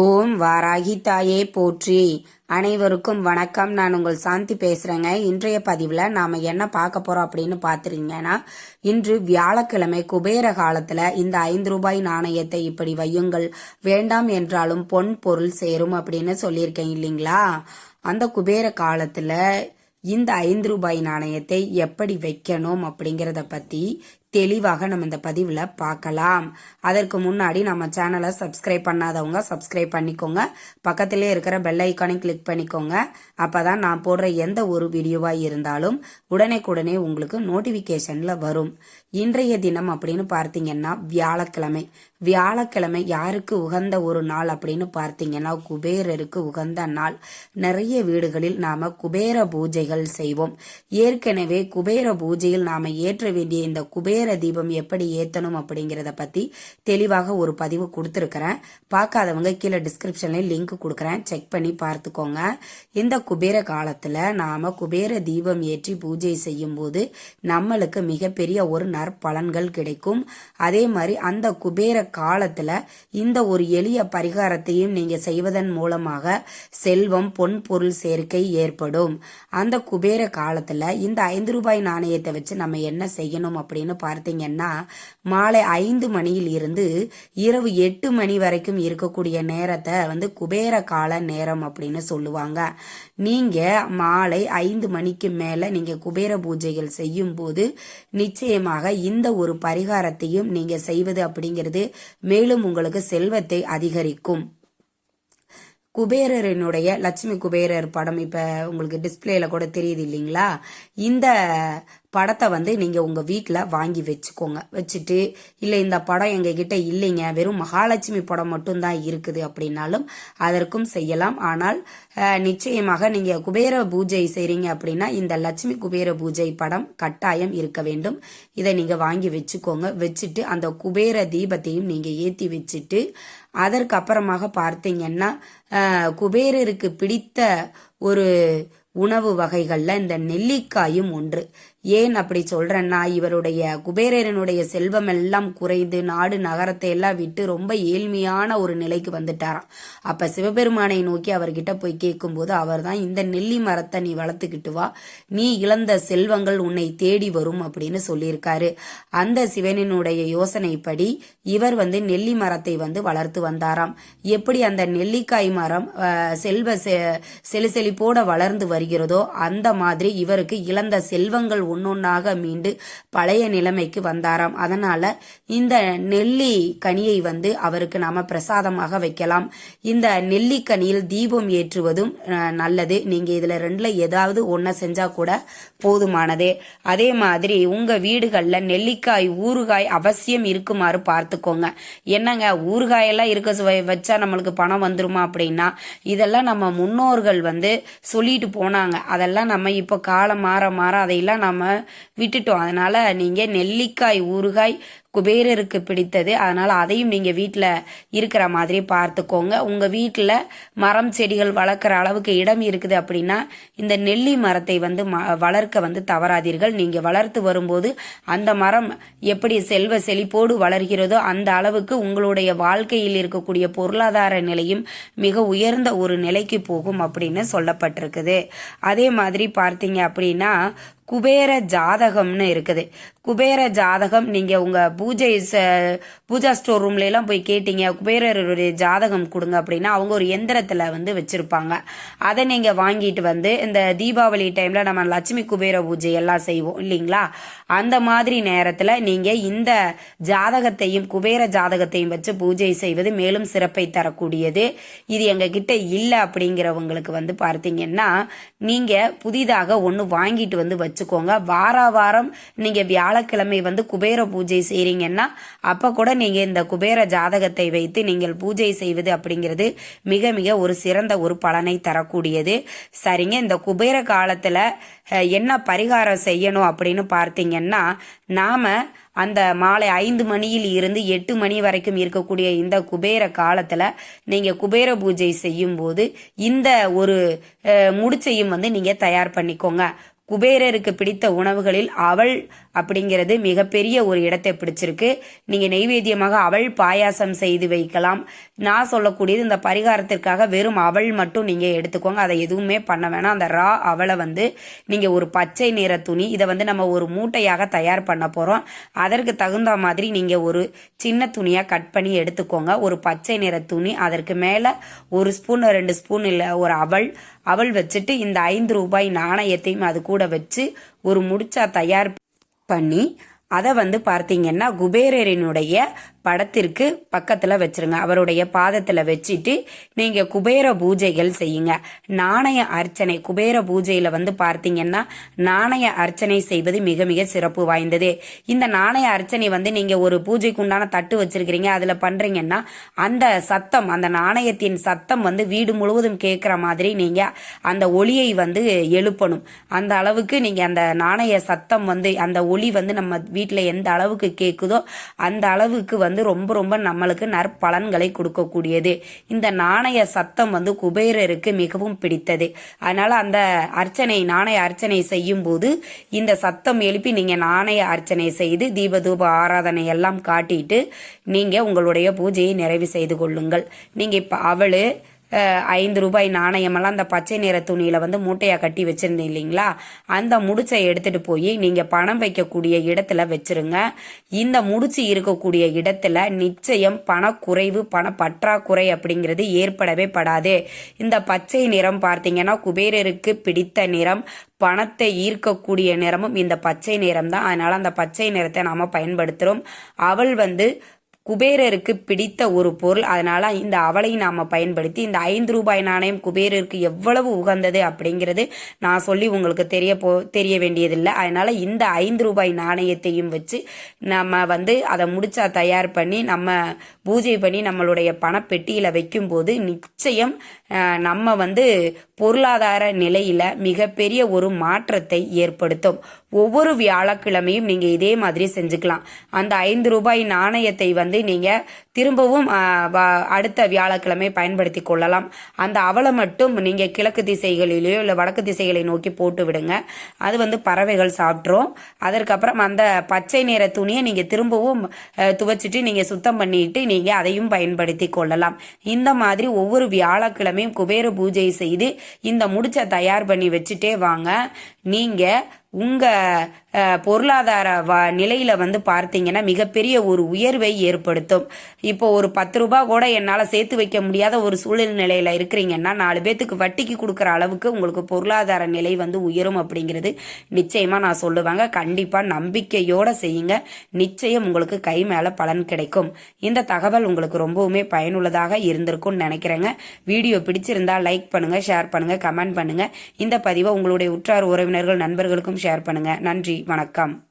ஓம் வாராகி தாயே போற்றி. அனைவருக்கும் வணக்கம். நான் உங்கள் சாந்தி பேசுகிறேங்க இன்றைய பதிவில் நாம் என்ன பார்க்க போகிறோம் அப்படின்னு பார்த்துருங்கன்னா இன்று வியாழக்கிழமை குபேர காலத்தில் இந்த ஐந்து ரூபாய் நாணயத்தை இப்படி வையுங்கள். வேண்டாம் என்றாலும் பொன் பொருள் சேரும் அப்படின்னு சொல்லியிருக்கேன் இல்லைங்களா? அந்த குபேர காலத்தில் இந்த ஐந்து ரூபாய் நாணயத்தை எப்படி வைக்கணும் அப்படிங்கிறத பற்றி தெளிவாக நம்ம இந்த பதிவில் பார்க்கலாம். அதற்கு முன்னாடி நம்ம சேனலை சப்ஸ்கிரைப் பண்ணாதவங்க சப்ஸ்கிரைப் பண்ணிக்கோங்க. பக்கத்திலே இருக்கிற பெல் ஐக்கானை கிளிக் பண்ணிக்கோங்க. அப்போ தான் நான் போடுற எந்த ஒரு வீடியோவாக இருந்தாலும் உடனே உங்களுக்கு நோட்டிஃபிகேஷனில் வரும். இன்றைய தினம் அப்படின்னு பார்த்தீங்கன்னா வியாழக்கிழமை. வியாழக்கிழமை யாருக்கு உகந்த ஒரு நாள் அப்படின்னு பார்த்தீங்கன்னா குபேரருக்கு உகந்த நாள். நிறைய வீடுகளில் நாம் குபேர பூஜைகள் செய்வோம். ஏற்கனவே குபேர பூஜையில் நாம் ஏற்ற வேண்டிய இந்த குபேர தீபம் எப்படி ஏத்தணும் அப்படிங்கிறத பத்தி தெளிவாக ஒரு பதிவு கொடுத்துருக்கிறேன். பார்க்காதவங்க கீழே டிஸ்கிரிப்ஷன்ல லிங்க் கொடுக்குறேன். செக் பண்ணி பார்த்துக்கோங்க. இந்த குபேர காலத்துல நாம குபேர தீபம் ஏற்றி பூஜை செய்யும் போது நம்மளுக்கு மிகப்பெரிய ஒரு நற்பலன்கள் கிடைக்கும். அதே மாதிரி அந்த குபேர காலத்துல இந்த ஒரு எளிய பரிகாரத்தையும் நீங்க செய்வதன் மூலமாக செல்வம் பொன் பொருள் சேர்க்கை ஏற்படும். அந்த குபேர காலத்துல இந்த ஐந்து ரூபாய் நாணயத்தை வச்சு நம்ம என்ன செய்யணும் அப்படின்னு பார்த்தீங்கன்னா மாலை ஐந்து மணியில் இருந்து இரவு எட்டு மணி வரைக்கும் இருக்கக்கூடிய நேரத்தை வந்து குபேர கால நேரம் அப்படின்னு சொல்லுவாங்க. நீங்க மாலை ஐந்து மணிக்கு மேல நீங்க குபேர பூஜைகள் செய்யும் போது நிச்சயமாக இந்த ஒரு பரிகாரத்தையும் நீங்க செய்வது அப்படிங்கிறது மேலும் உங்களுக்கு செல்வத்தை அதிகரிக்கும். குபேரரினுடைய லட்சுமி குபேரர் படம் இப்போ உங்களுக்கு டிஸ்பிளேல கூட தெரியுது இல்லைங்களா? இந்த படத்தை வந்து நீங்கள் உங்கள் வீட்டில் வாங்கி வச்சுக்கோங்க. வச்சுட்டு இல்லை இந்த படம் எங்க இல்லைங்க. வெறும் மகாலட்சுமி படம் மட்டும்தான் இருக்குது அப்படின்னாலும் அதற்கும் செய்யலாம். ஆனால் நிச்சயமாக நீங்கள் குபேர பூஜை செய்கிறீங்க அப்படின்னா இந்த லட்சுமி குபேர பூஜை படம் கட்டாயம் இருக்க வேண்டும். இதை நீங்கள் வாங்கி வச்சுக்கோங்க. வச்சுட்டு அந்த குபேர தீபத்தையும் நீங்கள் ஏற்றி வச்சுட்டு அதற்கப்புறமாக பார்த்தீங்கன்னா குபேரருக்கு பிடித்த ஒரு உணவு வகைகளில் இந்த நெல்லிக்காயும் ஒன்று. ஏன் அப்படி சொல்றேன்னா இவருடைய குபேரனுடைய செல்வம் எல்லாம் குறைந்து நாடு நகரத்தை எல்லாம் விட்டு ரொம்ப ஏழ்மையான ஒரு நிலைக்கு வந்துட்டாராம். அப்ப சிவபெருமானை நோக்கி அவர்கிட்ட போய் கேட்கும்போது அவர் தான் இந்த நெல்லி மரத்தை நீ வளர்த்துக்கிட்டு வா. நீ இழந்த செல்வங்கள் உன்னை தேடி வரும் அப்படின்னு சொல்லியிருக்காரு. அந்த சிவனினுடைய யோசனைப்படி இவர் வந்து நெல்லி மரத்தை வந்து வளர்த்து வந்தாராம். எப்படி அந்த நெல்லிக்காய் மரம் செல்வ செலுசெழிப்போட வளர்ந்து வருகிறதோ அந்த மாதிரி இவருக்கு இழந்த செல்வங்கள் ஒன்னொன்னாக மீண்டு பழைய நிலைமைக்கு வந்தாராம். அதனால இந்த நெல்லி கனியை வந்து அவருக்கு நாம பிரசாதமாக வைக்கலாம். இந்த நெல்லிக்கனியில் தீபம் ஏற்றுவதும் நல்லது. நீங்க இதுல ரெண்டுல ஏதாவது ஒன்ன செஞ்சா கூட போதுமானதே. அதே மாதிரி உங்க வீடுகள்ல நெல்லிக்காய் ஊறுகாய் அவசியம் இருக்குமாறு பார்த்துக்கோங்க. என்னங்க ஊறுகாய் எல்லாம் இருக்க வச்சா நம்மளுக்கு பணம் வந்துருமா அப்படின்னா இதெல்லாம் நம்ம முன்னோர்கள் வந்து சொல்லிட்டு போனாங்க. அதெல்லாம் நம்ம இப்போ காலம் மாற மாற அதையெல்லாம் நம்ம விட்டுட்டோம். அதனால் நீங்கள் நெல்லிக்காய் ஊறுகாய் குபேரருக்கு பிடித்தது. அதனால் அதையும் நீங்கள் வீட்டில் இருக்கிற மாதிரி பார்த்துக்கோங்க. உங்கள் வீட்டில் மரம் செடிகள் வளர்க்குற அளவுக்கு இடம் இருக்குது அப்படின்னா இந்த நெல்லி மரத்தை வந்து ம வளர்க்க வந்து தவறாதீர்கள். நீங்கள் வளர்த்து வரும்போது அந்த மரம் எப்படி செல்வ செழிப்போடு வளர்கிறதோ அந்த அளவுக்கு உங்களுடைய வாழ்க்கையில் இருக்கக்கூடிய பொருளாதார நிலையும் மிக உயர்ந்த ஒரு நிலைக்கு போகும் அப்படின்னு சொல்லப்பட்டிருக்குது. அதே மாதிரி பார்த்தீங்க அப்படின்னா குபேர ஜாதகம்னு இருக்குது. குபேர ஜாதகம் நீங்க உங்க பூஜை பூஜா ஸ்டோர் ரூம்ல எல்லாம் போய் கேட்டீங்க குபேரருடைய ஜாதகம் கொடுங்க அப்படின்னா அவங்க ஒரு எந்திரத்துல வந்து வச்சிருப்பாங்க. அதை நீங்க வாங்கிட்டு வந்து இந்த தீபாவளி டைம்ல நம்ம லட்சுமி குபேர பூஜை எல்லாம் செய்வோம் இல்லைங்களா? அந்த மாதிரி நேரத்துல நீங்க இந்த ஜாதகத்தையும் குபேர ஜாதகத்தையும் வச்சு பூஜை செய்வது மேலும் சிறப்பை தரக்கூடியது. இது எங்க கிட்ட இல்லை அப்படிங்கிறவங்களுக்கு வந்து பார்த்தீங்கன்னா நீங்க புதிதாக ஒன்று வாங்கிட்டு வந்து வச்சுக்கோங்க. வார வாரம் நீங்க வியாழக்கிழமை வந்து குபேர பூஜை செய்கிறீங்கன்னா அப்போ கூட நீங்கள் இந்த குபேர ஜாதகத்தை வைத்து நீங்கள் பூஜை செய்வது அப்படிங்கிறது மிக மிக ஒரு சிறந்த ஒரு பலனை தரக்கூடியது. சரிங்க இந்த குபேர காலத்தில் என்ன பரிகாரம் செய்யணும் அப்படின்னு பார்த்தீங்கன்னா நாம அந்த மாலை ஐந்து மணியில் இருந்து எட்டு மணி வரைக்கும் இருக்கக்கூடிய இந்த குபேர காலத்தில் நீங்கள் குபேர பூஜை செய்யும்போது இந்த ஒரு முடிச்சையும் வந்து நீங்கள் தயார் பண்ணிக்கோங்க. குபேரருக்கு பிடித்த உணவுகளில் அவள் அப்படிங்கிறது மிகப்பெரிய ஒரு இடத்தை பிடிச்சிருக்கு. நீங்க நெய்வேத்தியமாக அவள் பாயாசம் செய்து வைக்கலாம். நான் சொல்லக்கூடியது இந்த பரிகாரத்திற்காக வெறும் அவள் மட்டும் நீங்க எடுத்துக்கோங்க. அதை எதுவுமே பண்ண வேணாம். அந்த ரா அவளை வந்து நீங்க ஒரு பச்சை நிற துணி இதை வந்து நம்ம ஒரு மூட்டையாக தயார் பண்ண போறோம். அதற்கு தகுந்த மாதிரி நீங்க ஒரு சின்ன துணியா கட் பண்ணி எடுத்துக்கோங்க. ஒரு பச்சை நிற துணி அதற்கு மேல ஒரு ஸ்பூன் ரெண்டு ஸ்பூன் இல்லை ஒரு அவள் அவள் வச்சுட்டு இந்த ஐந்து ரூபாய் நாணயத்தையும் அது கூட வச்சு ஒரு முடிச்சா தயார் பண்ணி அதை வந்து பார்த்தீங்கன்னா குபேரரினுடைய படத்திற்கு பக்கத்தில் வச்சிருங்க. அவருடைய பாதத்தில் வச்சுட்டு நீங்கள் குபேர பூஜைகள் செய்யுங்க. நாணய அர்ச்சனை குபேர பூஜையில் வந்து பார்த்தீங்கன்னா நாணய அர்ச்சனை செய்வது மிக மிக சிறப்பு வாய்ந்தது. இந்த நாணய அர்ச்சனை வந்து நீங்கள் ஒரு பூஜைக்கு உண்டான தட்டு வச்சிருக்கிறீங்க. அதில் பண்ணுறீங்கன்னா அந்த சத்தம் அந்த நாணயத்தின் சத்தம் வந்து வீடு முழுவதும் கேட்குற மாதிரி நீங்கள் அந்த ஒளியை வந்து எழுப்பணும். அந்த அளவுக்கு நீங்கள் அந்த நாணய சத்தம் வந்து அந்த ஒளி வந்து நம்ம வீட்டில் எந்த அளவுக்கு கேட்குதோ அந்த அளவுக்கு வந்து வந்து ரொம்ப ரொம்ப நம்மளுக்கு நற்பலன்களை கொடுக்கக்கூடியது. இந்த நாணய சத்தம் வந்து குபேரருக்கு மிகவும் பிடித்தது. அதனால அந்த அர்ச்சனை நாணய அர்ச்சனை செய்யும் போது இந்த சத்தம் எழுப்பி நீங்க நாணய அர்ச்சனை செய்து தீபதூப ஆராதனை எல்லாம் காட்டிட்டு நீங்க உங்களுடைய பூஜையை நிறைவு செய்து கொள்ளுங்கள். நீங்க இப்ப அவளு ஐந்து ரூபாய் நாணயமெல்லாம் அந்த பச்சை நிற துணியில் வந்து மூட்டையாக கட்டி வச்சுருந்தேன் இல்லைங்களா? அந்த முடிச்சை எடுத்துகிட்டு போய் நீங்கள் பணம் வைக்கக்கூடிய இடத்துல வச்சுருங்க. இந்த முடிச்சு இருக்கக்கூடிய இடத்துல நிச்சயம் பணக்குறைவு பண பற்றாக்குறை அப்படிங்கிறது ஏற்படவே படாது. இந்த பச்சை நிறம் பார்த்தீங்கன்னா குபேரருக்கு பிடித்த நிறம் பணத்தை ஈர்க்கக்கூடிய நிறமும் இந்த பச்சை நிறம் தான் அதனால் அந்த பச்சை நிறத்தை நாம் பயன்படுத்துகிறோம் அவள் வந்து குபேரருக்கு பிடித்த ஒரு பொருள். அதனால் இந்த அவளை நாம் பயன்படுத்தி இந்த ஐந்து ரூபாய் நாணயம் குபேரருக்கு எவ்வளவு உகந்தது அப்படிங்கிறது நான் சொல்லி உங்களுக்கு தெரிய போ தெரிய வேண்டியதில்லை. அதனால் இந்த ஐந்து ரூபாய் நாணயத்தையும் வச்சு நம்ம வந்து அதை முடிச்சா தயார் பண்ணி நம்ம பூஜை பண்ணி நம்மளுடைய பணப்பெட்டியில் வைக்கும்போது நிச்சயம் நம்ம வந்து பொருளாதார நிலையில மிகப்பெரிய ஒரு மாற்றத்தை ஏற்படுத்தும். ஒவ்வொரு வியாழக்கிழமையும் நீங்க இதே மாதிரி செஞ்சுக்கலாம். அந்த ஐந்து ரூபாய் நாணயத்தை வந்து நீங்க திரும்பவும் வ- அடுத்த வியாழக்கிழமை பயன்படுத்தி கொள்ளலாம். அந்த அவலை மட்டும் நீங்க கிழக்கு திசைகளிலேயோ இல்லை வடக்கு திசைகளை நோக்கி போட்டு விடுங்க. அது வந்து பறவைகள் சாப்பிட்ரும். அதற்கப்புறம் அந்த பச்சை நிற துணியை நீங்க திரும்பவும் துவச்சிட்டு துவைச்சிட்டு நீங்க சுத்தம் பண்ணிட்டு நீங்க அதையும் பயன்படுத்தி கொள்ளலாம். இந்த மாதிரி ஒவ்வொரு வியாழக்கிழமையும் குபேர பூஜை செய்து இந்த முடிச்ச தயார் பண்ணி வச்சுட்டே வாங்க. நீங்க உங்கள் பொருளாதார வ நிலையில் வந்து பார்த்தீங்கன்னா மிகப்பெரிய ஒரு உயர்வை ஏற்படுத்தும். இப்போ ஒரு பத்து ரூபா கூட என்னால் சேர்த்து வைக்க முடியாத ஒரு சூழ்நிலையில் இருக்கிறீங்கன்னா நாலு பேத்துக்கு வட்டிக்கு கொடுக்குற அளவுக்கு உங்களுக்கு பொருளாதார நிலை வந்து உயரும் அப்படிங்கிறது நிச்சயமாக நான் சொல்லுவாங்க. கண்டிப்பாக நம்பிக்கையோடு செய்யுங்க. நிச்சயம் உங்களுக்கு கை மேலே பலன் கிடைக்கும். இந்த தகவல் உங்களுக்கு ரொம்பவுமே பயனுள்ளதாக இருந்திருக்கும்னு நினைக்கிறேங்க. வீடியோ பிடிச்சிருந்தா லைக் பண்ணுங்கள் ஷேர் பண்ணுங்கள் கமெண்ட் பண்ணுங்கள் இந்த பதிவை உங்களுடைய உற்றார் உறவினர்கள் நண்பர்களுக்கும் ஷேர் பண்ணுங்க. நன்றி. வணக்கம்.